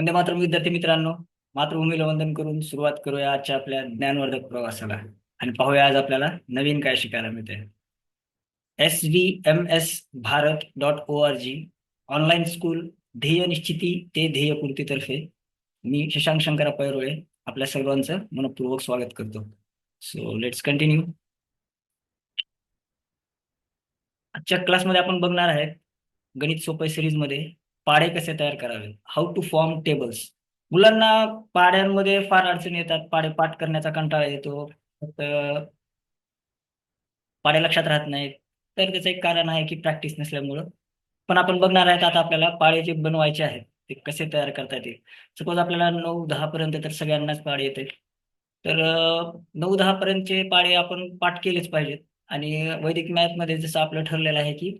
वंदे मातरम विद्यार्थी मित्रांनो मातृभूमीला वंदन करून सुरुवात करूया आजच्या आपल्या ज्ञानवर्धक प्रवासाला. आणि पाहूया आज आपल्याला नवीन काय शिकायला मिळते S V M S Bharat dot O R G online school ध्येय निश्चिती ते ध्येयपूर्तीतर्फे मी शशांक शंकरा पैरोळे आपल्या सर्वांचं मनपूर्वक स्वागत करतो. सो लेट्स कंटिन्यू आजच्या क्लासमध्ये आपण बघणार आहेत गणित सोपे सिरीज पाडे पाढे कसे तयार करावे हाऊ टू फॉर्म टेबल्स मुलांना पाड्यांमध्ये फार अडचणी येतात. पाडे पाठ करण्याचा कंटाळा येतो. फक्त पाडे लक्षात राहत नाहीत. तर त्याचं एक कारण आहे की प्रॅक्टिस नसल्यामुळं. पण आपण बघणार आहेत आता आपल्याला पाळे जे बनवायचे आहेत ते कसे तयार करता येतील? सपोज आपल्याला नऊ दहा पर्यंत तर सगळ्यांनाच पाळे येते तर नऊ दहा पर्यंतचे पाडे आपण पाठ केलेच पाहिजेत. आणि वैदिक मॅथमध्ये जसं आपलं ठरलेलं आहे की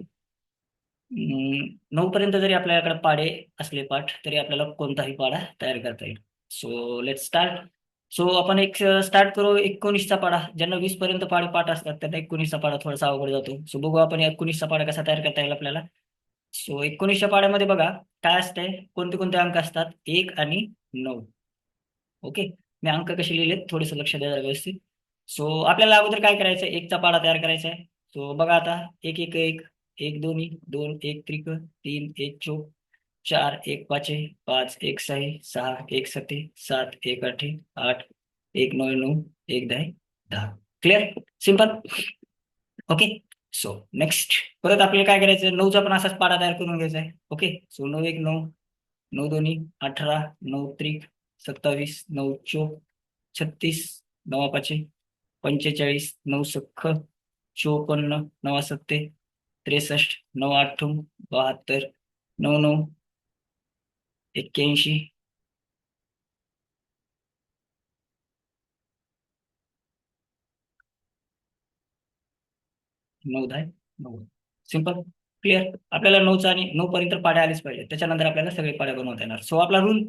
नऊ पर्यंत जरी आपल्याकडे पाडे असले पाठ तरी आपल्याला कोणताही पाडा तयार करता येईल. सो लेट स्टार्ट सो आपण एक स्टार्ट करू एकोणीसचा पाडा. ज्यांना वीस पर्यंत पाडे पाठ असतात त्यांना एकोणीसचा पाडा थोडासा अवघड जातो. सो बघू आपण एकोणीसचा पाडा कसा तयार करता येईल आपल्याला. सो एकोणीसच्या पाड्यामध्ये बघा काय असतंय? कोणते कोणते अंक असतात? एक आणि नऊ. ओके मी अंक कसे लिहिलेत? थोडेसे लक्ष द्या व्यवस्थित. सो आपल्याला अगोदर काय करायचं एकचा पाडा तयार करायचा आहे सो बघा आता. एक एक एक. एक दोन्ही दोन एक त्रिक तीन एक चोक चार एक पाचे पाच एक सहा सहा एक सते सात एक आठे आठ एक नऊ नऊ एक दहा दहा. Clear simple okay so next परत आपल्याला काय करायचं नऊचा पण असाच पाडा तयार करून घ्यायचा आहे ओके सो नऊ एक नऊ नऊ दोन्ही अठरा नऊ त्रिक सत्तावीस नऊ चोक छत्तीस नवा पाचे पंचेचाळीस नऊ सख्ख चोपन्न नवा सत्ते त्रेसष्ट नऊ आठ बहात्तर नऊ नऊ एक्क्याऐंशी. नऊ दहा नऊ. सिंपल क्लिअर आपल्याला नऊचा आणि नऊ पर्यंत पाड्या आलीच पाहिजे त्याच्यानंतर आपल्याला सगळे पाड्या बनवता येणार. सो आपला रूल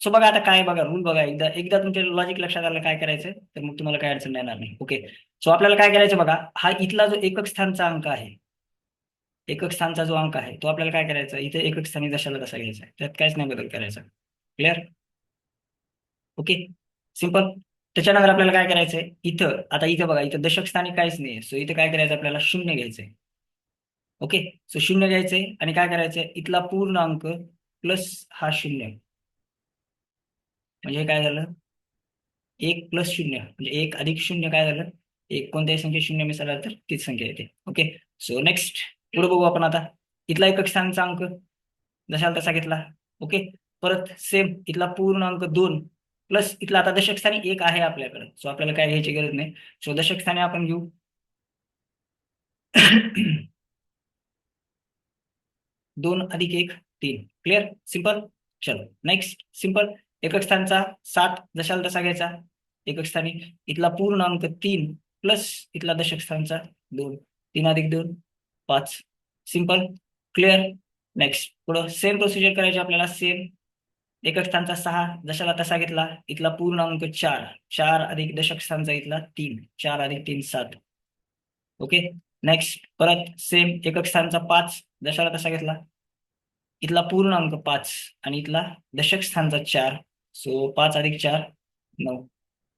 सो बघा आता काय बघा. रूल बघा. एकदा एकदा तुमच्या लॉजिक लक्षात आलं काय करायचं तर मग तुम्हाला काय अडचण येणार नाही. ओके सो आपल्याला काय करायचं बघा? हा इथला जो एकक स्थानचा अंक आहे एकक स्थानचा जो अंक आहे तो आपल्याला काय करायचा? इथे एकक स्थानी दशाला तसा घ्यायचा? आहे त्यात काहीच नाही बदल करायचा. क्लिअर ओके सिंपल त्याच्यानंतर आपल्याला काय करायचंय? इथं आता इथं बघा इथं दशक स्थानी काहीच नाही सो इथं काय करायचं? आपल्याला शून्य घ्यायचंय. ओके सो शून्य घ्यायचंय आणि काय करायचंय? इथला पूर्ण अंक प्लस हा शून्य. म्हणजे काय झालं? एक प्लस शून्य. म्हणजे एक अधिक शून्य काय झालं? एक. कोणत्याही संख्या शून्य मिसळला तर तीच संख्या येते. ओके सो नेक्स्ट पुढे बघू आपण आता. इथला एकक स्थानचा अंक जशाला तसा घेतला. ओके? परत सेम इथला पूर्ण अंक दोन प्लस इथला आता दशकस्थानी एक आहे आपल्याकडे. सो आपल्याला काय घ्यायची गरज नाही. सो दशकस्थानी आपण घेऊ. दोन अधिक एक तीन. क्लिअर सिंपल चलो. नेक्स्ट सिंपल एकक स्थानचा सात जशाला तसा घ्यायचा. एकक स्थानी इथला पूर्ण अंक तीन प्लस इथला दशक स्थानचा दोन. तीन अधिक दोन पाच. सिंपल क्लिअर नेक्स्ट पुढं सेम प्रोसिजर करायची आपल्याला. सेम एकक स्थानचा सहा. जशाला तसा घेतला. इथला पूर्ण अंक चार. चार अधिक दशक स्थानचा इथला तीन. चार अधिक तीन सात. ओके नेक्स्ट परत सेम एकक स्थानचा पाच. दशाला तसा घेतला. इथला पूर्ण अंक पाच. आणि इथला दशक स्थानचा चार. सो पाच अधिक चार नऊ.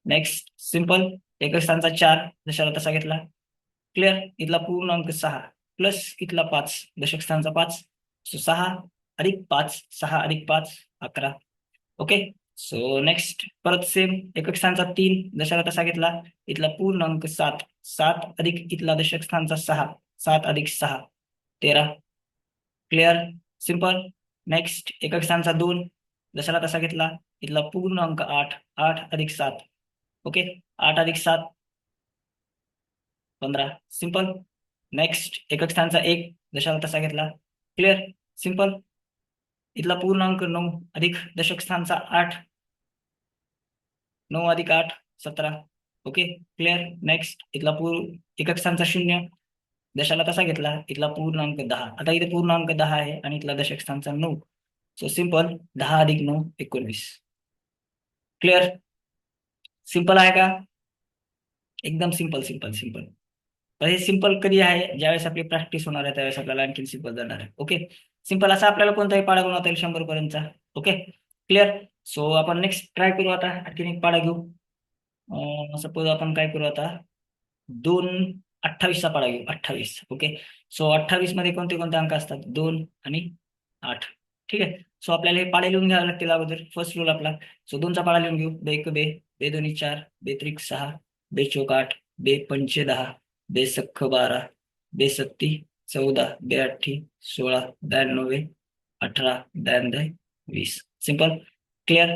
नेक्स्ट सिंपल एकक स्थानचा चार. दशाला तसा घेतला. क्लिअर इथला पूर्ण अंक सहा. प्लस इथला पाच दशक स्थानचा पाच सो सहा अधिक पाच सहा अधिक पाच अकरा. ओके सो नेक्स्ट परत सेम एकक स्थानचा तीन दशाला तसा घेतला इथला पूर्ण अंक सात सात अधिक इथला दशक स्थानचा सहा सात अधिक सहा तेरा. क्लिअर सिंपल नेक्स्ट एकक स्थानचा दोन दशाला तसा घेतला इथला पूर्ण अंक आठ आठ अधिक सात. ओके आठ अधिक सात पंधरा. सिंपल नेक्स्ट एकक स्थानचा एक दशाला तसा घेतला क्लिअर सिंपल इथला पूर्णांक नऊ अधिक दशक स्थानचा आठ. नऊ अधिक आठ सतरा. ओके क्लिअर नेक्स्ट इथला पूर एकक स्थानचा शून्य. दशाला तसा घेतला इथला पूर्णांक दहा. आता इथे पूर्ण अंक दहा आहे आणि इथला दशक स्थानचा नऊ. सो सिंपल दहा अधिक नऊ एकोणवीस. क्लिअर सिंपल आहे का? एकदम सिंपल सिंपल सिंपल तर हे सिंपल कधी आहे? ज्यावेळेस आपली प्रॅक्टिस होणार आहे त्यावेळेस आपल्याला आणखी सिंपल जाणार आहे. ओके सिंपल असा आपल्याला कोणताही पाडा बनवता येईल शंभर पर्यंतचा ओके क्लिअर सो आपण नेक्स्ट ट्राय करू आता. आणखीन एक पाडा घेऊ. सपोज आपण काय करू आता? दोन अठ्ठावीसचा पाडा घेऊ. अठ्ठावीस. ओके सो अठ्ठावीसमध्ये कोणते कोणते अंक असतात? दोन आणि आठ. ठीक आहे? सो आपल्याला हे पाडे लिहून घ्यावे लागतील अगोदर. फर्स्ट रूल आपला. सो दोनचा पाडा लिहून घेऊ. बे एक बे. बे दोन्ही चार. बे त्रिक सहा. बे चौक आठ. बे पंचे दहा. बेसख्ख बारा बेसत्ती चौदा बेअठी सोळा ब्याण्णवे अठरा ब्याण्णव वीस. सिंपल क्लिअर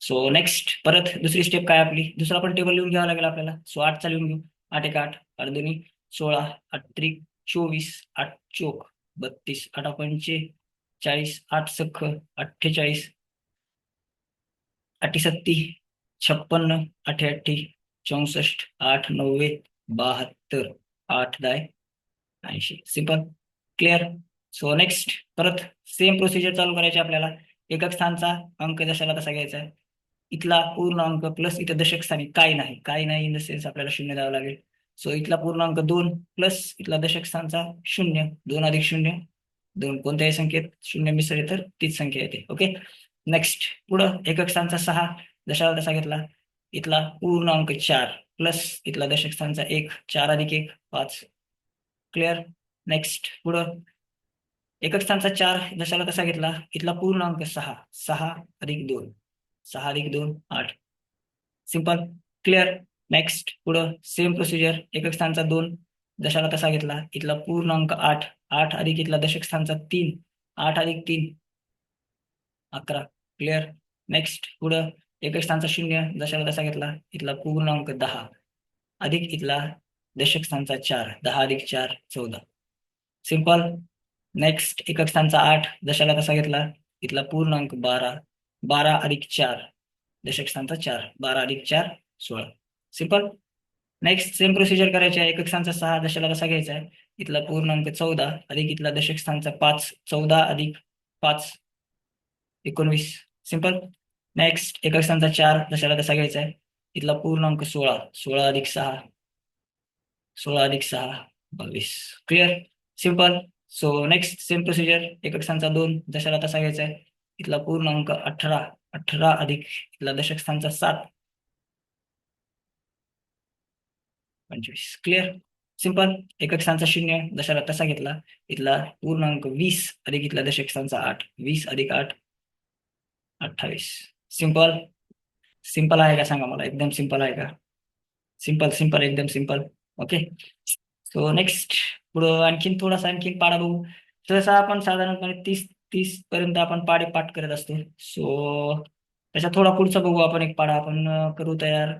सो नेक्स्ट परत दुसरी स्टेप काय आपली? दुसरा पण टेबल लिहून घ्यावा लागेल आपल्याला. सो आठचा लिहून घेऊ. आठ एक आठ. अर्धनी सोळा आठ चोवीस आठ चोक बत्तीस आठ पंचे चाळीस आठ सख्ख अठ्ठेचाळीस अठी सत्ती छप्पन्न अठे अठ्ठी चौसष्ट आठ नव्वे बहात्तर आठ दाय ऐंशी. सिंपल क्लिअर सो नेक्स्ट परत सेम प्रोसिजर चालू करायची आपल्याला. एकक स्थानचा अंक दशाला तसा घ्यायचा आहे. इथला पूर्ण अंक प्लस इथं दशक स्थानी काय नाही. काय नाही इन द सेन्स आपल्याला शून्य द्यावं लागेल. सो इथला पूर्ण अंक दोन प्लस इथला दशक स्थानचा शून्य. दोन अधिक शून्य. दोन कोणत्याही संख्येत शून्य मिसळले तर तीच संख्या येते. ओके नेक्स्ट पुढं एकक स्थानचा सहा. दशाला तसा घेतला. इथला पूर्ण अंक चार. प्लस इथला दशक स्थानचा एक चार अधिक एक पाच. क्लिअर नेक्स्ट पुढं. एकक स्थानचा चार दशाला तसा घेतला? इथला पूर्णांक सहा. सहा अधिक दोन. सहा अधिक दोन आठ. सिंपल क्लिअर नेक्स्ट पुढं. सेम प्रोसिजर एकक स्थानचा दोन दशाला तसा घेतला? इथला पूर्णांक आठ. आठ अधिक इथला दशक स्थानचा तीन. आठ अधिक तीन. अकरा. क्लिअर नेक्स्ट पुढं. एकक स्थानचा शून्य दशाला तसा घेतला इथला पूर्णांक दहा. अधिक इथला दशक स्थानचा चार दहा अधिक चार चौदा. सिंपल नेक्स्ट एकक स्थानचा आठ दशाला तसा घेतला इथला पूर्णांक बारा बारा अधिक चार दशक स्थानचा चार बारा अधिक चार सोळा. सिंपल नेक्स्ट सेम प्रोसिजर करायची आहे एकक स्थानचा सहा दशाला तसा घ्यायचा आहे इथला पूर्णांक चौदा अधिक इथला दशक स्थानचा पाच चौदा अधिक पाच एकोणवीस. सिंपल नेक्स्ट एकक्षांचा स्थानचा चार दशाला तसा घ्यायचा आहे इथला पूर्ण अंक सोळा सोळा अधिक सहा. सोळा अधिक सहा बावीस. Clear simple so next same procedure एकक स्थानचा दोन दशाला तसा घ्यायचा आहे इथला पूर्ण अंक अठरा अठरा अधिक इथला दशक स्थानचा सात. पंचवीस. क्लिअर सिंपल एकक स्थानचा शून्य दशाला तसा घेतला? इथला पूर्ण अंक वीस अधिक इथला दशक स्थानचा आठ. वीस अधिक आठ अठ्ठावीस. सिंपल सिंपल आहे का? सांगा मला. एकदम सिंपल आहे का? सिंपल सिंपल एकदम सिंपल ओके सो नेक्स्ट पुढं आणखीन थोडासा आणखीन पाडा बघू. सहसा आपण साधारणपणे तीस तीस पर्यंत आपण पाडे पाठ करत असतो. सो त्याच्या थोडा पुढचा बघू आपण एक पाडा. आपण करू तयार.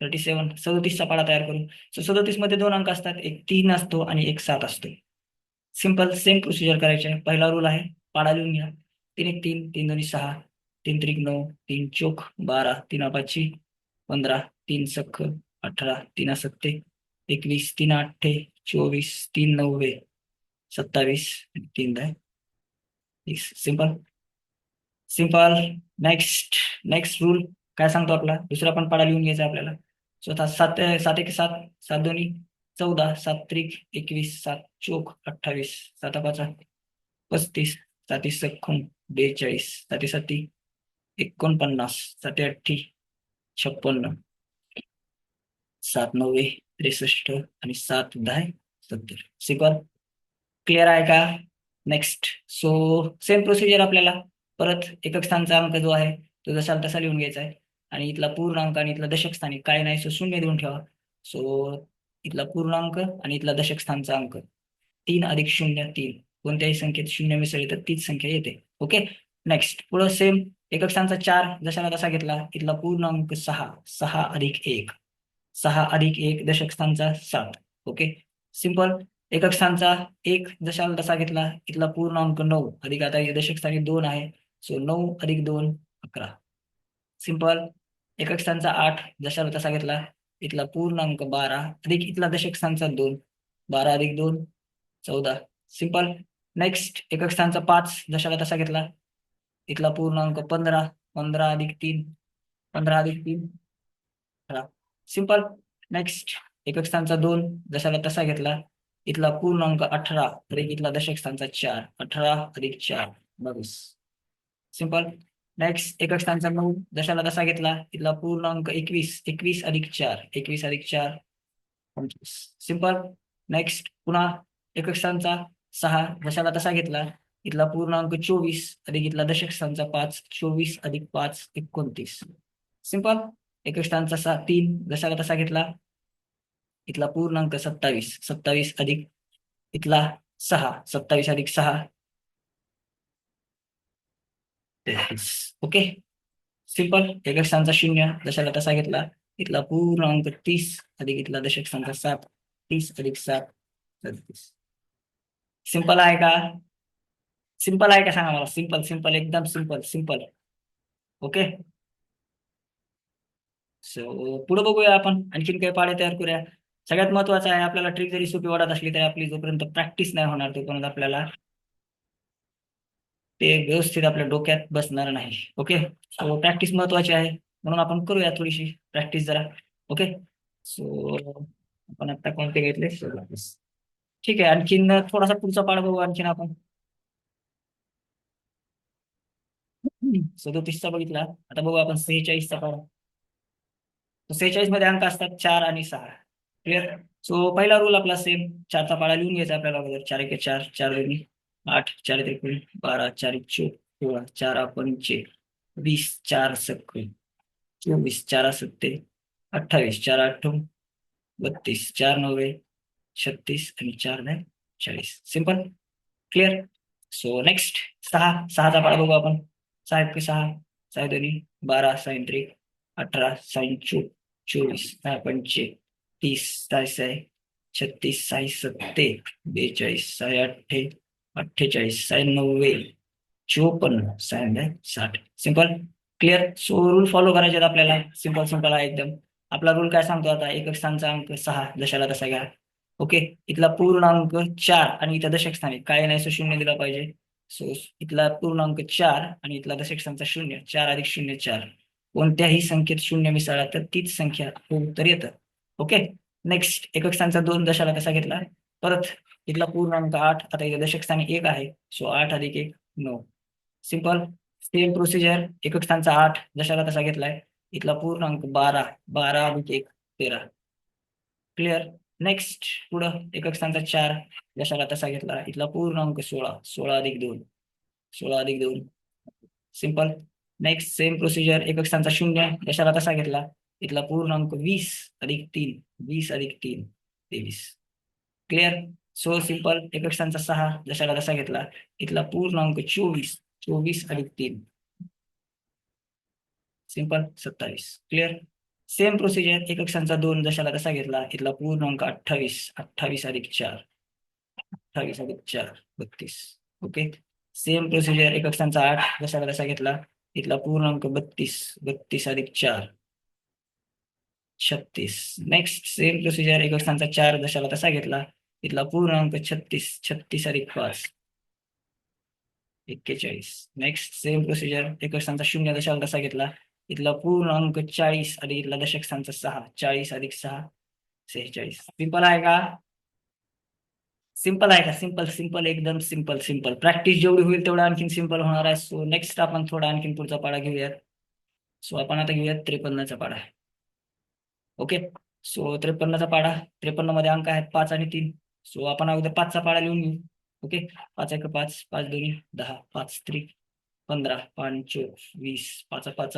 थर्टी सेवन सदोतीसचा पाडा तयार करू. सो सदोतीसमध्ये दोन अंक असतात. एक तीन असतो आणि एक सात असतो. सिंपल सेम प्रोसिजर करायचे. पहिला रूल आहे पाडा लिहून घ्या. तीन एक तीन तीन दोन्ही सहा. तीन त्रिक नऊ तीन चोक बारा तीन पाचशे पंधरा तीन सख्ख अठरा तीन सत्ते एकवीस तीन अठ्ठे चोवीस तीन नव्वे सत्तावीस तीन दहा. Simple simple next next rule काय सांगतो आपला? दुसरा पण पाडा लिहून घ्यायचा आपल्याला. स्वतः सात सात एक सात सात दोन्ही. चौदा सात त्रिक एकवीस सात चोक अठ्ठावीस सात पाच पस्तीस साती सख्खम बेचाळीस साती साती. एकोणपन्नास साते छप्पन्न सात नव्वे त्रेसष्ट आणि सात दहा सत्तर. सिंपल क्लिअर आहे का? नेक्स्ट सो सेम प्रोसिजर आपल्याला. परत एकक स्थानचा अंक जो आहे तो जसा तसा लिहून घ्यायचा आहे. आणि इथला पूर्णांक आणि इथला दशक स्थानी काय नाही सो शून्य देऊन ठेवा. सो इथला पूर्णांक आणि इथला दशक स्थानचा अंक. तीन अधिक शून्य तीन. कोणत्याही संख्येत शून्य मिसळले तर तीच संख्या येते. ओके नेक्स्ट पुढं सेम एकक स्थानचा चार जशाला तसा घेतला इथला पूर्णांक सहा सहा अधिक एक. सहा अधिक एक दशकस्थानचा सात. ओके सिंपल एकक स्थानचा एक दशाला तसा घेतला इथला पूर्ण अंक नऊ अधिक आता इथे दशक स्थानी दोन आहे. सो नऊ अधिक दोन अकरा. सिंपल एक अक्षांचा आठ दशाला तसा घेतला इथला पूर्ण अंक बारा अधिक इथला दशक स्थानचा दोन. बारा अधिक दोन चौदा. सिंपल नेक्स्ट एकक स्थानचा पाच दशाला तसा घेतला इथला पूर्णांक पंधरा पंधरा अधिक तीन पंधरा अधिक तीन. सिंपल नेक्स्ट एकक स्थानचा दोन जशाला तसा घेतला. इथला पूर्णांक अठरा अधिक इथला दशक स्थानचा चार. अठरा अधिक चार. बावीस सिंपल नेक्स्ट एकक स्थानचा नऊ जशाला तसा घेतला. इथला पूर्णांक एकवीस एकवीस अधिक चार एकवीस अधिक चार. पंचवीस सिंपल नेक्स्ट पुन्हा एकक स्थानचा सहा जशाला तसा घेतला. इथला पूर्णांक चोवीस अधिक इथला दशकस्थानचा पाच चोवीस अधिक पाच एकोणतीस. सिंपल एकष्टांचा सा तीन जशाला तसा घेतला. इथला पूर्णांक सत्तावीस सत्तावीस अधिक इथला सहा सत्तावीस अधिक सहा. ओके सिंपल एकष्टांचा स्थानचा शून्य जशाला तसा घेतला. इथला पूर्णांक तीस अधिक इथला दशक सात तीस अधिक सात सदतीस. सिंपल आहे का? सिंपल आहे का सांगा मला? सिंपल सिंपल एकदम सिंपल सिंपल. ओके? सो पुढे बघूया आपण. आणखीन काही पाडे तयार करूया. सगळ्यात महत्वाचं आहे आपल्याला ट्रिक जरी सोपी वाटत असली तरी आपली जोपर्यंत प्रॅक्टिस नाही होणार तोपर्यंत आपल्याला ते व्यवस्थित आपल्या डोक्यात बसणार नाही. ओके? सो प्रॅक्टिस महत्वाची आहे. म्हणून आपण करूया थोडीशी प्रॅक्टिस जरा. ओके? सो आपण आता कोणते घेतले? ठीक आहे. आणखीन थोडासा पुढचा पाठ बघू आणखीन आपण. सदोतीसचा बघितला. आता बघू आपण सेहेचाळीसचा पाढा सेहेचाळीसमध्ये अंक असतात चार आणि सहा. क्लिअर सो पहिला रूल आपला सेम चारचा पाडा लिहून घ्यायचा आपल्याला अगोदर. चार एक चार चार दोन्ही आठ चार त्रिकोण बारा चार एक चोक सोळा. चार पंचे वीस चार सत्ते चोवीस चार सत्ते अठ्ठावीस चार आठ बत्तीस चार नव्वे. छत्तीस आणि चार नाही चाळीस. सिंपल क्लिअर सो नेक्स्ट सहा. सहाचा पाडा बघू आपण. सहा एक सहा सहा दोन्ही बारा साईन त्रिक अठरा साईन चो चोवीस सहा पंचे तीस सहा साय छत्तीस साई सत्ते बेचाळीस साय अठ्ठे अठ्ठेचाळीस साय नव्वे चोपन्न साय साठ. Simple clear so rule follow करायचे आहेत आपल्याला. सिंपल सिंपल आहे एकदम. आपला रूल काय सांगतो आता? एकक स्थानचा अंक सहा. दशाला तसा घ्या. ओके इथला पूर्ण अंक चार आणि इथं दशक स्थानी काय नाही सो शून्य दिला पाहिजे. सो इथला पूर्णांक चार आणि इथला दशक स्थानचा शून्य चार अधिक शून्य चार. कोणत्याही संख्येत शून्य मिसळला तर तीच संख्या उत्तर येतं. ओके नेक्स्ट एकक स्थानचा दोन दशाला कसा घेतला? परत इथला पूर्णांक आठ आता इथे दशक स्थानी एक आहे. सो आठ अधिक एक नऊ. सिंपल सेम प्रोसिजर एकक स्थानचा आठ दशाला तसा घेतलाय? इथला पूर्णांक बारा बारा अधिक एक तेरा. क्लिअर नेक्स्ट पुढं एकक स्थानचा चार. दशाला तसा घेतला. इथला पूर्ण अंक सोळा सोळा अधिक दोन सोळा अधिक दोन. सिंपल नेक्स्ट सेम प्रोसिजर एक स्थानचा शून्य दशाला तसा घेतला. इथला पूर्ण अंक वीस अधिक तीन वीस अधिक तीन तेवीस. क्लिअर सो सिंपल एक स्थानचा सहा दशाला तसा घेतला. इथला पूर्ण अंक चोवीस चोवीस अधिक तीन. सिंपल सत्तावीस. क्लिअर सेम प्रोसिजर एक अक्षांचा दोन दशाला तसा घेतला. इथला पूर्ण अंक अठ्ठावीस अठ्ठावीस अधिक चार. अठ्ठावीस अधिक चार बत्तीस. ओके सेम प्रोसिजर एकक स्थानचा आठ दशाला कसा घेतला. इथला पूर्णांक बत्तीस बत्तीस अधिक चार. छत्तीस. नेक्स्ट सेम प्रोसिजर एकक स्थानचा चार दशाला तसा घेतला. इथला पूर्णांक छत्तीस छत्तीस अधिक पाच. एक्केचाळीस. नेक्स्ट सेम प्रोसिजर एकक स्थानचा शून्य दशाला तसा घेतला. इथला पूर्णांक चाळीस अधिक इथला दशक स्थानचा सहा चाळीस अधिक सहा सेहेचाळीस. सिंपल आहे का? सिंपल आहे का? सिंपल सिंपल एकदम सिंपल सिंपल प्रॅक्टिस जेवढी होईल तेवढं आणखीन सिंपल होणार आहे. सो नेक्स्ट आपण थोडा आणखीन पुढचा पाडा घेऊयात. सो आपण आता घेऊयात त्रेपन्नचा पाडा. ओके सो त्रेपन्नचा पाडा. त्रेपन्नमध्ये अंक आहेत पाच आणि तीन. सो आपण अगोदर पाचचा पाडा लिहून घेऊ. ओके पाच एक पाच पाच दोन्ही दहा पाच त्रिक पंधरा पाच वीस पाच पाच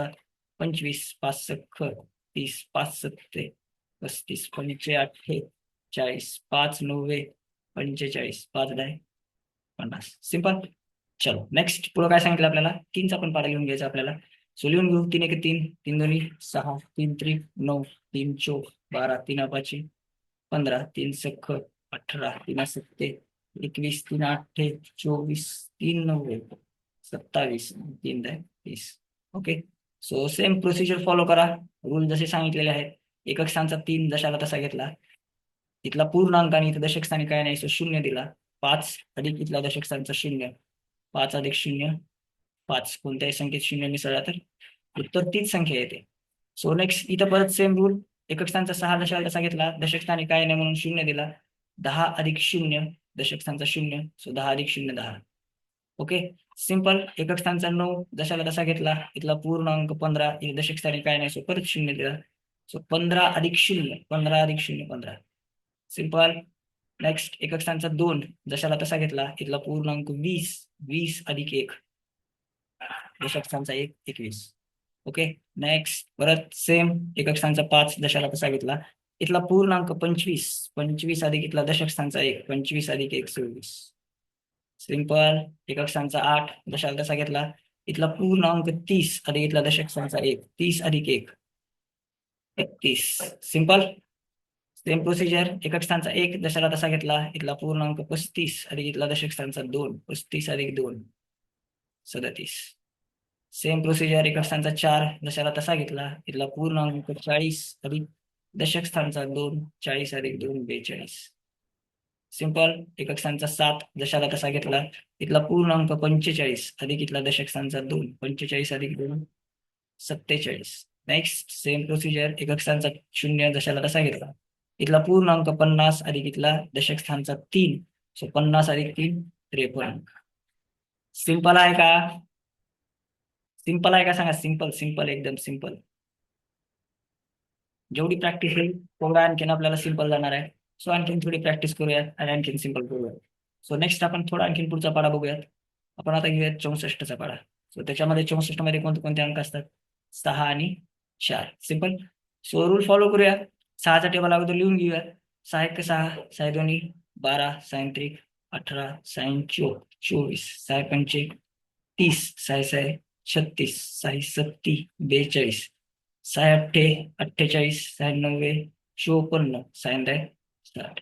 पंचवीस पाच सख तीस पाच सत्ते पस्तीस पंचे अठ्ठे चाळीस पाच नव्वे पंचेचाळीस. पाच दहा पन्नास. सिंपल चलो. नेक्स्ट पुढं काय सांगितलं आपल्याला? तीनचा पण पाडा लिहून घ्यायचा आपल्याला. सो लिहून घेऊ. तीन एक तीन. तीन दोन्ही. सहा. तीन त्रिक नऊ. तीन चोक बारा. तीन पाचशे पंधरा. तीन सख अठरा. तीन सत्ते. एकवीस. तीन अठ्ठे चोवीस. तीन नऊ सत्तावीस. तीन दहा वीस okay so same procedure follow करा. रूल जसे सांगितलेले आहेत. एकक सांचा तीन दशाला तसा घेतला. इथला पूर्णांक आणि इथं दशकस्थानी काय नाही सो शून्य दिला. पाच अधिक इथला दशक स्थानचा शून्य. पाच अधिक शून्य पाच. कोणत्याही संख्येत शून्य मिसळला तर? उत्तर तीच संख्या येते. सो नेक्स्ट इथं परत सेम रूल एकक स्थानचा सहा दशाला तसा घेतला दशकस्थानी काय नाही म्हणून शून्य दिला. दहा अधिक शून्य दशकस्थानचा शून्य. सो दहा अधिक शून्य दहा. ओके सिंपल एकक स्थानचा नऊ दशाला तसा घेतला. इथला पूर्णांक पंधरा. इथे दशक स्थानी काय नाही सो परत शून्य दिला. सो पंधरा अधिक शून्य पंधरा अधिक शून्य पंधरा. सिंपल नेक्स्ट एकक स्थानचा दोन. जशाला तसा घेतला इथला पूर्णांक वीस. वीस अधिक एक. दशक स्थानचा एक एकवीस. ओके नेक्स्ट परत सेम एकक स्थानचा पाच दशाला तसा घेतला. इथला पूर्णांक पंचवीस. पंचवीस अधिक इथला दशक स्थानचा एक. पंचवीस अधिक एक सव्वीस. सिंपल एकक स्थानचा आठ दशाला तसा घेतला. इथला पूर्णांक तीस अधिक इथला दशक स्थानचा एक. तीस अधिक एक. एकतीस. सिंपल सेम प्रोसिजर एकक स्थानचा एक दशाला तसा घेतला इथला पूर्ण अंक पस्तीस अधिक इथला दशक स्थानचा दोन पस्तीस अधिक दोन सदतीस. सेम प्रोसिजर एकक स्थानचा चार दशाला तसा घेतला इथला पूर्ण अंक चाळीस अधिक दशक स्थानचा दोन चाळीस अधिक दोन बेचाळीस. सिंपल एकक स्थानचा सात दशाला तसा घेतला इथला पूर्ण अंक पंचेचाळीस अधिक इथला दशक स्थानचा दोन पंचेचाळीस अधिक दोन सत्तेचाळीस. नेक्स्ट सेम प्रोसिजर एकक स्थानचा शून्य दशाला तसा घेतला. इथला पूर्ण अंक पन्नास अधिक इथला दशक स्थानचा तीन. सो पन्नास अधिक तीन त्रेपन्न. सिंपल आहे का? सिंपल आहे का? सांगा. सिंपल सिंपल एकदम सिंपल जेवढी प्रॅक्टिस होईल तेवढं आणखीन आपल्याला सिंपल जाणार आहे. सो आणखीन थोडी प्रॅक्टिस करूयात आणि आणखीन सिंपल करूयात. सो नेक्स्ट आपण थोडा आणखीन पुढचा पाडा बघूयात. आपण आता घेऊयात चौसष्टचा पाडा. सो त्याच्यामध्ये चौसष्टमध्ये कोणते कोणते अंक असतात? सहा आणि चार. सिंपल सो रूल फॉलो करूया सहाचा टेबल अगोदर लिहून घेऊया सहा एक सहा सहा दोन्ही बारा सायन त्रिक अठरा सायन चो चोवीस सहा पंचे तीस साय साय छत्तीस साई सत्ती बेचाळीस साय अठ्ठे अठ्ठेचाळीस साय नव्वे चोपन्न सहा साठ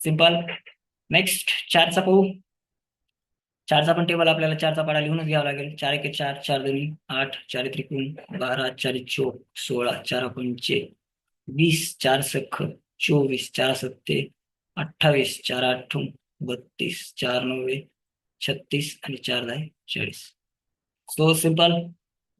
सिंपल नेक्स्ट चारचा पाहू चारचा पण टेबल आपल्याला चारचा पाडा लिहूनच घ्यावा लागेल चार एक चार चार दोन्ही आठ चार त्रिकोण बारा चार चोक सोळा चार पंचे वीस चार सख चोवीस चार सत्ते अठ्ठावीस चार आठ बत्तीस चार नव्वे छत्तीस आणि चार दहा चाळीस. So simple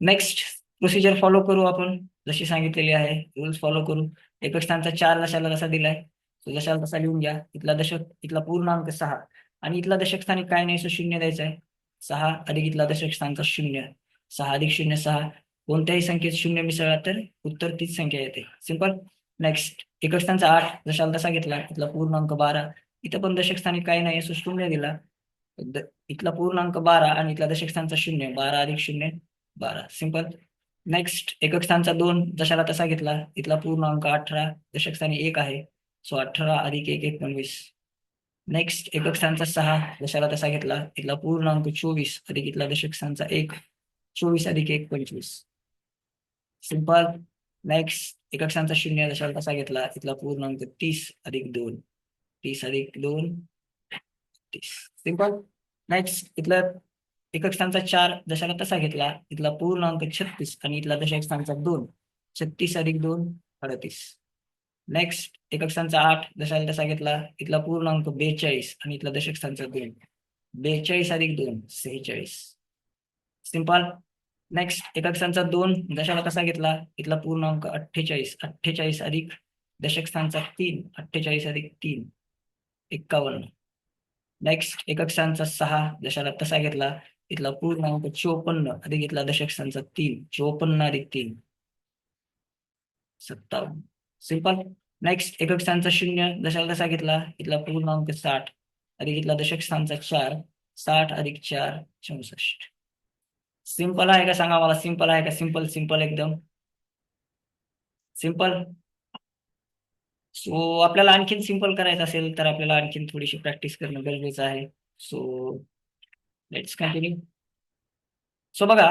next procedure follow करू आपण. जशी सांगितलेली आहे रूल्स फॉलो करू. एकच स्थानचा चार दशाला जसा दिलाय. तो दशाला तसा लिहून घ्या. इथला दशक इथला पूर्णांक सहा. आणि इथला दशक स्थानी काय नाही सो शून्य द्यायचा आहे. सहा अधिक इथला दशक स्थानचा शून्य. सहा अधिक शून्य सहा. कोणत्याही संख्येत शून्य मिसळला तर उत्तर तीच संख्या येते. सिंपल नेक्स्ट एकच स्थानचा आठ. जशाला तसा घेतला इथला पूर्णांक बारा. इथं पण दशक स्थानी काय नाही सो शून्य दिला. इथला पूर्णांक बारा आणि इथला दशक स्थानचा शून्य. बारा अधिक शून्य बारा. सिंपल नेक्स्ट एकक स्थानचा दोन. जशाला तसा घेतला इथला पूर्णांक अठरा दशक स्थानी एक आहे. सो अठरा अधिक एक एकोणवीस. नेक्स्ट एकक स्थानचा सहा. दशाला तसा घेतला इथला पूर्णांक चोवीस अधिक इथला दशक स्थानचा एक. चोवीस अधिक एक पंचवीस. सिंपल नेक्स्ट एकक्षांचा शून्य दशाला तसा घेतला? इथला पूर्णांक तीस अधिक दोन. तीस अधिक दोन. तीस. सिंपल नेक्स्ट इथला एकक्षांचा चार दशाला तसा घेतला? इथला पूर्णांक छत्तीस आणि इथला दशकस्थांचा दोन. छत्तीस अधिक दोन अडतीस. नेक्स्ट एकक्षांचा आठ दशाला तसा घेतला? इथला पूर्णांक बेचाळीस आणि इथला दशक स्थानचा दोन. बेचाळीस अधिक दोन सेहेचाळीस. सिंपल नेक्स्ट एकक स्थानचा दोन दशाला कसा घेतला इथला पूर्णांक अठ्ठेचाळीस. अठ्ठेचाळीस अधिक दशक स्थानचा तीन. अठ्ठेचाळीस अधिक तीन. एक्कावन्न नेक्स्ट एकक स्थानचा सहा दशाला तसा घेतला? इथला पूर्णांक चोपन्न अधिक इथला दशक स्थानचा तीन. चोपन्न अधिक तीन. सत्तावन्न. सिंपल नेक्स्ट एकक स्थानचा शून्य दशाला तसा घेतला? इथला पूर्णांक साठ अधिक इथला दशक स्थानचा चार. साठ अधिक चार चौसष्ट. सिंपल आहे का? सांगा मला. सिंपल आहे का? सिंपल सिंपल एकदम. सिंपल सो आपल्याला आणखीन सिंपल करायचं असेल तर आपल्याला आणखीन थोडीशी प्रॅक्टिस करणं गरजेचं आहे. सो लेट्स कंटिन्यू सो बघा.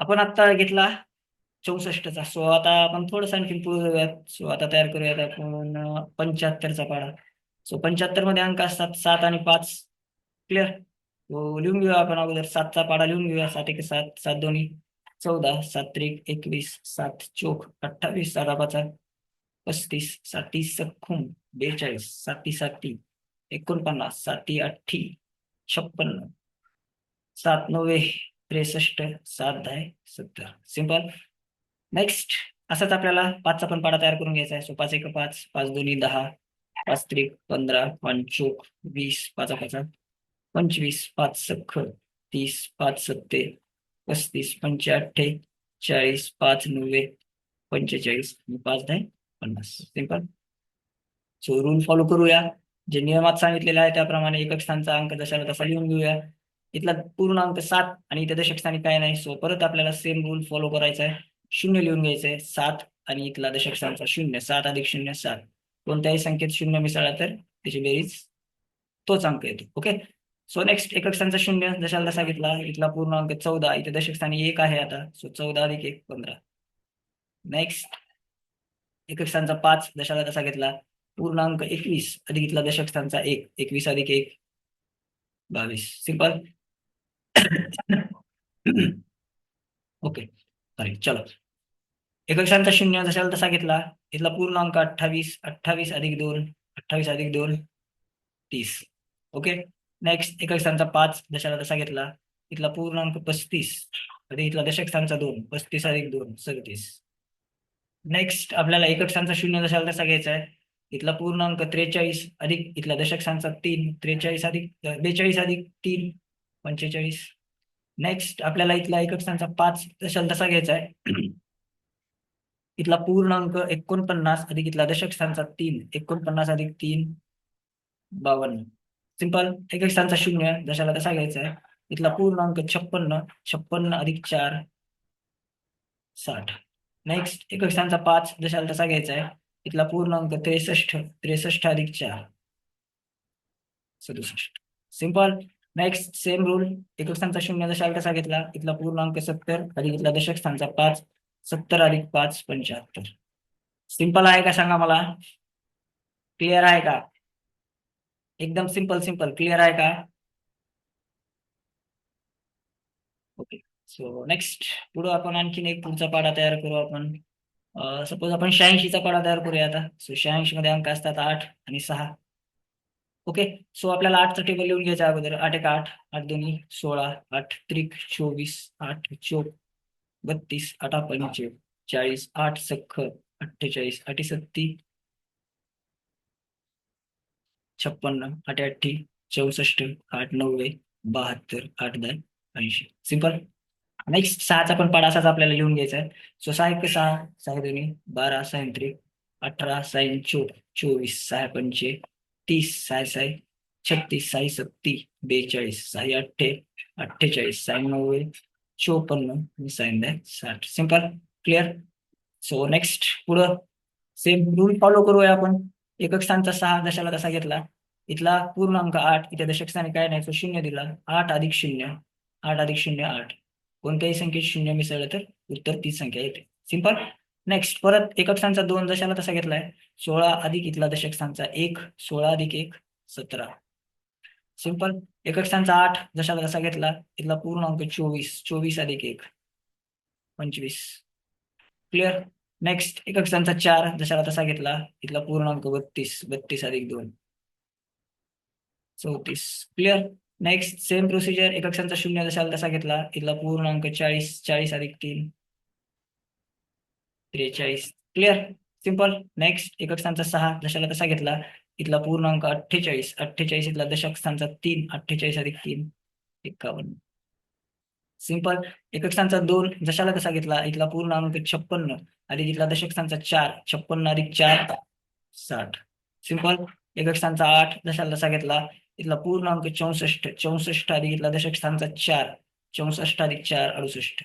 आपण आता घेतला चौसष्टचा. सो आता आपण थोडस आणखी पुढे सो आता तयार करूयात आपण पंच्याहत्तरचा पाडा सो पंच्याहत्तरमध्ये अंक असतात सात आणि पाच. क्लिअर लिहून घेऊया आपण अगोदर. सातचा पाडा लिहून घेऊया सात एक सात सात दोन्ही. चौदा सात त्रिक एकवीस सात चोख अठ्ठावीस सात पस्तीस साती सख्खूम बेचाळीस साती साती एकोणपन्नास साती अठ्ठी छप्पन्न. सात नव्वे त्रेसष्ट सात दहा सत्तर. सिंपल नेक्स्ट असंच आपल्याला पाचचा पण पाडा तयार करून घ्यायचा आहे. सो पाच एक पाच पाच दोन्ही दहा पाच त्रिक पंधरा पंचोक वीस पाच पाच पंचवीस पाच सख तीस पाच सत्ते पस्तीस पंच्याअठ्ठे चाळीस पाच नव्वे पंचेचाळीस आणि पाच दहा पन्नास. सिंपल सो रूल फॉलो करूया. जे नियमात सांगितलेले आहे त्याप्रमाणे एकक स्थानचा अंक दशाला तसा लिहून घेऊया. इथला पूर्ण अंक सात आणि इथे दशक स्थानी काय नाही. सो परत आपल्याला सेम रूल फॉलो करायचा आहे. शून्य लिहून घ्यायचं आहे. सात आणि इथला दशक स्थानचा शून्य. सात अधिक शून्य सात. कोणत्याही संख्येत शून्य मिसळला तर त्याची बेरीज तोच अंक येतो. ओके सो नेक्स्ट एकक स्थानचा शून्य जशाला तसा घेतला. इथला पूर्ण अंक चौदा इथे दशक स्थानी एक आहे आता. सो चौदा अधिक एक पंधरा. नेक्स्ट एकक स्थानचा पाच दशाला तसा घेतला. पूर्णांक एकवीस अधिक इथला दशक स्थानचा एक. एकवीस अधिक एक बावीस. सिंपल ओके सॉरी चलो. एकक स्थानचा शून्य जशाला तसा घेतला. इथला पूर्णांक अठ्ठावीस अठ्ठावीस अधिक दोन अठ्ठावीस अधिक दोन तीस. ओके नेक्स्ट एकक स्थानचा पाच दशाला तसा घेतला. इथला पूर्णांक पस्तीस. आणि इथला दशक स्थानचा दोन. पस्तीस अधिक दोन सदतीस. नेक्स्ट आपल्याला एकक स्थानचा शून्य दशाला तसा घ्यायचा आहे. इथला पूर्णांक त्रेचाळीस अधिक इथला दशक स्थानचा तीन. त्रेचाळीस अधिक बेचाळीस अधिक तीन पंचेचाळीस. नेक्स्ट आपल्याला इथला एकक स्थानचा पाच दशाला तसा घ्यायचा आहे. इथला पूर्णांक एकोणपन्नास अधिक इथला दशक स्थानचा तीन. एकोणपन्नास अधिक तीन बावन्न. सिंपल एकक स्थानचा शून्य. दशाला तसा घ्यायचा आहे इथला पूर्णांक छप्पन्न. छप्पन्न अधिक चार. साठ. नेक्स्ट एकक स्थानचा पाच. दशाला तसा घ्यायचा आहे इथला पूर्णांक त्रेसष्ट. त्रेसष्ट अधिक चार. सदुसष्ट. सिंपल नेक्स्ट सेम रूल एक स्थानचा शून्य दशाला तसा घेतला. इथला पूर्णांक सत्तर. अधिक इथला दशक स्थानचा पाच. सत्तर अधिक पाच पंच्याहत्तर. सिंपल आहे का? सांगा मला. क्लिअर आहे का? एकदम सिंपल सिंपल. क्लिअर आहे का? ओके सो नेक्स्ट पुढे आपण आणखीन एक पुढचा पाडा तयार करू आपण. सपोज आपण शहाऐंशीचा पाडा तयार करूया आता. सो शहाऐंशी मध्ये अंक असतात आठ आणि सहा. ओके सो आपल्याला आठचं टेबल लिहून घ्यायचं अगोदर. आठ एक आठ आठ दोन्ही सोळा आठ त्रिक चोवीस आठ चोक बत्तीस आठ पंचे चाळीस आठ सख्ख अठ्ठेचाळीस आठ सत्ती छप्पन्न आठ चौसष्ट आठ नव्वे बहात्तर आठ दहा ऐंशी. सिंपल नेक्स्ट सहाचा पण पाडा असाच आपल्याला लिहून घ्यायचा आहे. सो सहा एक सहा सहा दोन्ही बारा सहा त्रिक अठरा साईन चो चोवीस सहा पंचे तीस सहा साय छत्तीस साई सत्ती बेचाळीस साई अठ्ठे अठ्ठेचाळीस साई नव्वे चोपन्न आणि साईन साठ. सिंपल क्लिअर सो नेक्स्ट पुढं. सेम रूल फॉलो करूया आपण. एकक स्थानचा सहा दशाला तसा घेतला. इथला पूर्णांक आठ इथे दशक स्थानी काय नाही तो शून्य दिला. आठ अधिक शून्य. आठ अधिक शून्य आठ. कोणत्याही संख्येत शून्य मिसळलं तर उत्तर तीच संख्या येते. सिंपल नेक्स्ट परत एकक स्थानचा दोन दशाला तसा घेतलाय. सोळा अधिक इथला दशक स्थानचा एक सोळा अधिक एक सतरा. सिंपल एकक स्थानचा आठ दशाला तसा घेतला. इथला पूर्णांक चोवीस चोवीस अधिक एक पंचवीस. क्लिअर नेक्स्ट एक स्थानचा चार दशाला तसा घेतला. इथला पूर्णांक बत्तीस बत्तीस अधिक दोन. चौतीस. क्लिअर नेक्स्ट सेम प्रोसिजर एक स्थानचा शून्य दशाला तसा घेतला. इथला पूर्णांक चाळीस चाळीस अधिक तीन. त्रेचाळीस. क्लिअर सिंपल नेक्स्ट एकक स्थानचा सहा दशाला तसा घेतला. इथला पूर्णांक अठ्ठेचाळीस. अठ्ठेचाळीस इथला दशक स्थानचा तीन अठ्ठेचाळीस अधिक तीन. एक्कावन्न सिंपल एकक स्थानचा दोन दशाला तसा घेतला इथला पूर्णांक छप्पन्न आणि इथला दशक स्थानचा चार छप्पन्न अधिक चार साठ. सिंपल एकक स्थानचा आठ दशाला तसा घेतला इथला पूर्ण अंक चौसष्ट चौसष्ट अधिक इथला दशक स्थानचा चार चौसष्ट अधिक चार अडुसष्ट.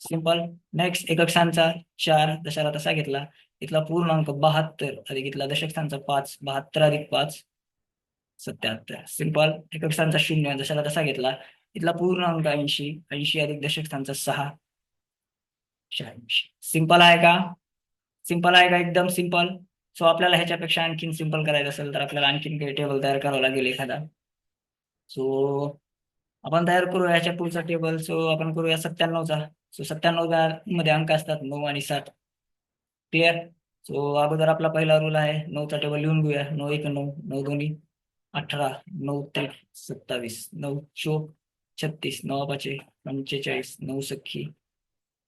सिंपल नेक्स्ट एकक स्थानचा चार दशाला तसा घेतला इथला पूर्णांक बहात्तर अधिक इथला दशक स्थानचा पाच बहात्तर अधिक पाच सत्याहत्तर. सिंपल एकक स्थानचा शून्य जशाला तसा घेतला इथला पूर्ण अंक ऐंशी ऐंशी अधिक दशक स्थानचा सहा. शहाऐंशी. सिंपल आहे का? सिंपल आहे का? एकदम सिंपल सो आपल्याला ह्याच्यापेक्षा आणखीन सिंपल करायचं असेल तर आपल्याला आणखीन काही टेबल तयार करावं लागेल एखादा. सो आपण तयार करू याच्या पुढचा टेबल सो आपण करूया सत्त्याण्णवचा. सो सत्त्याण्णवमध्ये अंक असतात नऊ आणि सात. क्लिअर सो अगोदर आपला पहिला रूल आहे. नऊचा टेबल लिहून घेऊया. नऊ एक नऊ नऊ दोन्ही अठरा नऊ ते सत्तावीस नऊ चोक छत्तीस नवा पाचे पंचेचाळीस नऊ सख्खी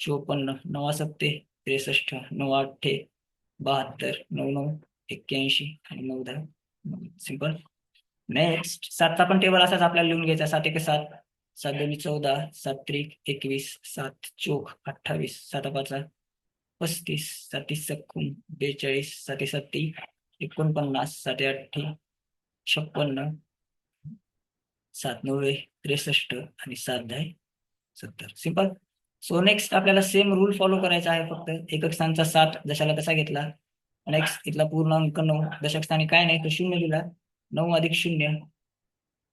चोपन्न नवा सत्ते त्रेसष्ट नऊ अठ्ठे बहात्तर नऊ नऊ एक्क्याऐंशी आणि नऊ दहा. सिंपल नेक्स्ट सातचा पण टेबल असाच आपल्याला लिहून घ्यायचा. सात एक सात. सात दोन्ही चौदा. सात त्रिक एकवीस. सात चोख अठ्ठावीस. सात पाचा पस्तीस. साती सक्कून बेचाळीस. साती सत्ती एकोणपन्नास. साते अठ्ठी छप्पन्न. सात नव्वे त्रेसष्ट आणि सात दहा सत्तर. सिंपल सो नेक्स्ट आपल्याला सेम रूल फॉलो करायचा आहे फक्त. एकक स्थानचा सात जशाला तसा घेतला? नेक्स्ट इथला पूर्णांक नऊ. दशक स्थानी काय नाही तर शून्य लिहिला नऊ अधिक शून्य.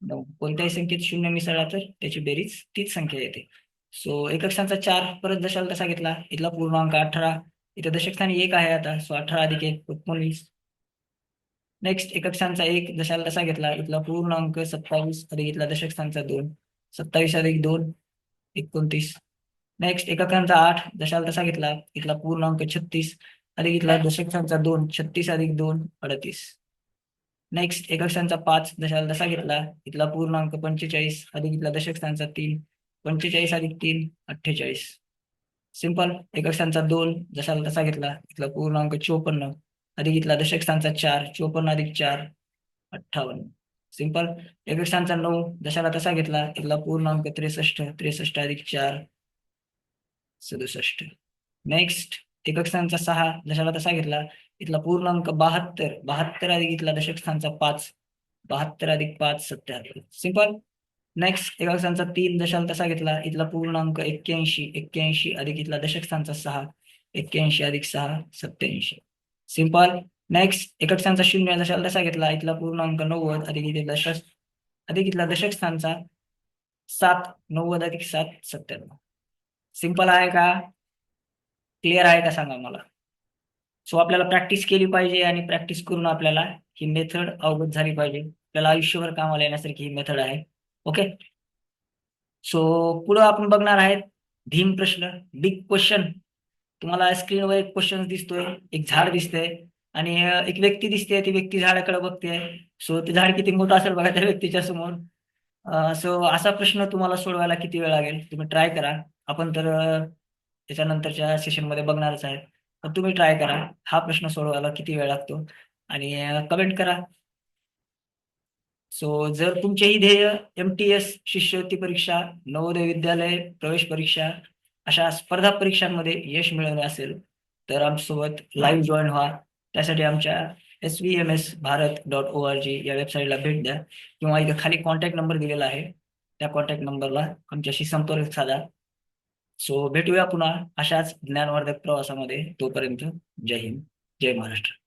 नऊ. कोणत्याही संख्येत शून्य मिसळला तर त्याची बेरीज तीच संख्या येते. सो एकक स्थानचा चार परत दशाला तसा घेतला? इथला पूर्णांक अठरा. इथे दशक स्थानी एक आहे आता. सो अठरा अधिक एक एकोणीस नेक्स्ट एकक्षांचा एक दशाला तसा घेतला. इथला पूर्णांक सत्तावीस अधिक इथला दशकस्थांचा दोन. सत्तावीस अधिक दोन एकोणतीस. नेक्स्ट एककांचा आठ दशाला तसा घेतला. इथला पूर्णांक छत्तीस अधिक इथला दशकांचा दोन छत्तीस अधिक दोन अडतीस. नेक्स्ट एकक्षांचा पाच दशाला तसा घेतला. इथला पूर्णांक पंचेचाळीस अधिक इथला दशकस्थांचा तीन पंचेचाळीस अधिक तीन अठ्ठेचाळीस. सिंपल एकक्षांचा दोन दशाला तसा घेतला. इथला पूर्णांक चोपन्न अधिक इथला दशकस्थानचा चार चोपन्न अधिक चार अठ्ठावन्न. सिंपल एकक्षांचा नऊ दशाला तसा घेतला इथला पूर्णांक त्रेसष्ट त्रेसष्ट अधिक चार सदुसष्ट. नेक्स्ट एकक स्थानचा सहा दशाला तसा घेतला इथला पूर्णांक बहात्तर बहात्तर अधिक इथला दशक स्थानचा पाच बहात्तर अधिक पाच सत्याहत्तर. सिंपल नेक्स्ट एकक स्थानचा तीन दशाला तसा घेतला इथला पूर्णांक एक्क्याऐंशी एक्क्याऐंशी अधिक इथला दशक स्थानचा सहा एक्क्याऐंशी अधिक सहा सत्याऐंशी. सिंपल नेक्स्ट एकक स्थानचा शून्य दशाला तसा घेतला इथला पूर्णांक नव्वद अधिक इथे दशक अधिक इथला दशक स्थानचा सात नव्वद अधिक सात सत्त्याण्णव सिंपल आहे का? क्लिअर आहे का सांगा मला? सो आपल्याला प्रॅक्टिस केली पाहिजे आणि प्रॅक्टिस करून आपल्याला ही मेथड अवगत झाली पाहिजे. आपल्याला आयुष्यभर कामाला येण्यासारखी ही मेथड आहे. ओके सो पुढं आपण बघणार आहेत भीम प्रश्न बिग क्वेश्चन तुम्हाला स्क्रीनवर एक क्वेश्चन दिसतोय एक झाड दिसतंय आणि एक व्यक्ती दिसते ती व्यक्ती झाडाकडे बघते सो ते झाड किती मोठं असेल बघा त्या व्यक्तीच्या समोर. सो असा प्रश्न तुम्हाला सोडवायला किती वेळ लागेल? तुम्ही ट्राय करा. आपण तर त्याच्यानंतरच्या सेशनमध्ये बघणारच आहे तर तुम्ही ट्राय करा. हा प्रश्न सोडवायला किती वेळ लागतो? आणि कमेंट करा. सो जर तुमचेही ध्येय एम टी एस शिष्यवृत्ती परीक्षा नवोदय विद्यालय प्रवेश परीक्षा अशा स्पर्धा परीक्षांमध्ये यश मिळवणे असेल तर आमच्यासोबत लाईव्ह जॉईन व्हा. त्यासाठी आमच्या S V M S Bharat dot O R G या वेबसाईटला भेट द्या. किंवा इथं खाली कॉन्टॅक्ट नंबर दिलेला आहे. त्या कॉन्टॅक्ट नंबरला आमच्याशी संपर्क साधा. सो भेटूया पुन्हा अशाच ज्ञानवर्धक प्रवासामध्ये. तोपर्यंत जय हिंद जय महाराष्ट्र.